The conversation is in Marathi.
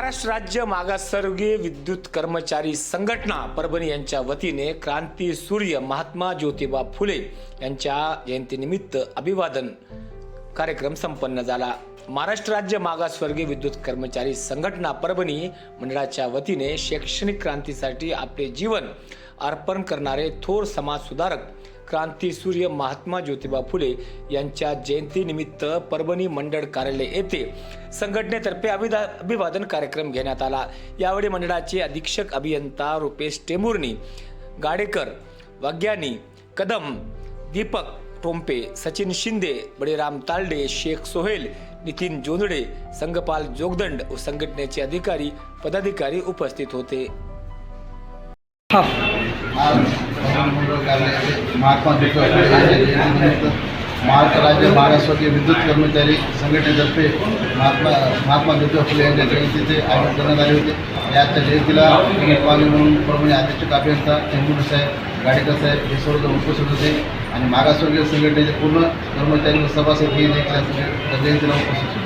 महाराष्ट्र राज्य मागासवर्गीय विद्युत कर्मचारी संघटना परभणी यांच्या वतीने क्रांती सूर्य महात्मा ज्योतिबा फुले यांच्या जयंतीनिमित्त अभिवादन. कार्यक्रम संपन्न झाला. महाराष्ट्र राज्य मागासवर्गीय विद्युत कर्मचारी संघटना परभणी मंडळाच्या वतीने शैक्षणिक क्रांतीसाठी आपले जीवन अर्पण करणारे थोर समाजसुधारक क्रांती सूर्य महात्मा ज्योतिबा फुले यांच्या जयंतीनिमित्त परभणी मंडळ कार्यालय येथे संघटनेतर्फे अभिदा अभिवादन कार्यक्रम घेण्यात आला. यावेळी मंडळाचे अधीक्षक अभियंता रुपेश टेमुर्नी गाडेकर वाग्यानी कदम दीपक टोंपे सचिन शिंदे बळीराम तालडे शेख सोहेल नितीन जोंधळे संघपाल जोगदंड व संघटनेचे अधिकारी पदाधिकारी उपस्थित होते. महात्मा महाराष्ट्र राज्य महाराष्ट्राचे विद्युत कर्मचारी संघटनेतर्फे महात्मा महात्मा ज्योतिबा फुले यांच्या जयंतीचे आयोजन करण्यात आले होते. याच्या जयंतीला पाणी म्हणून परभणी अध्यक्ष अभियंता चेंबूर साहेब गाडेकर साहेब हे सर्व उपस्थित होते आणि मागासवर्गीय संघटनेचे पूर्ण कर्मचारी व सभासद हे देखील जयंतीला उपस्थित होते.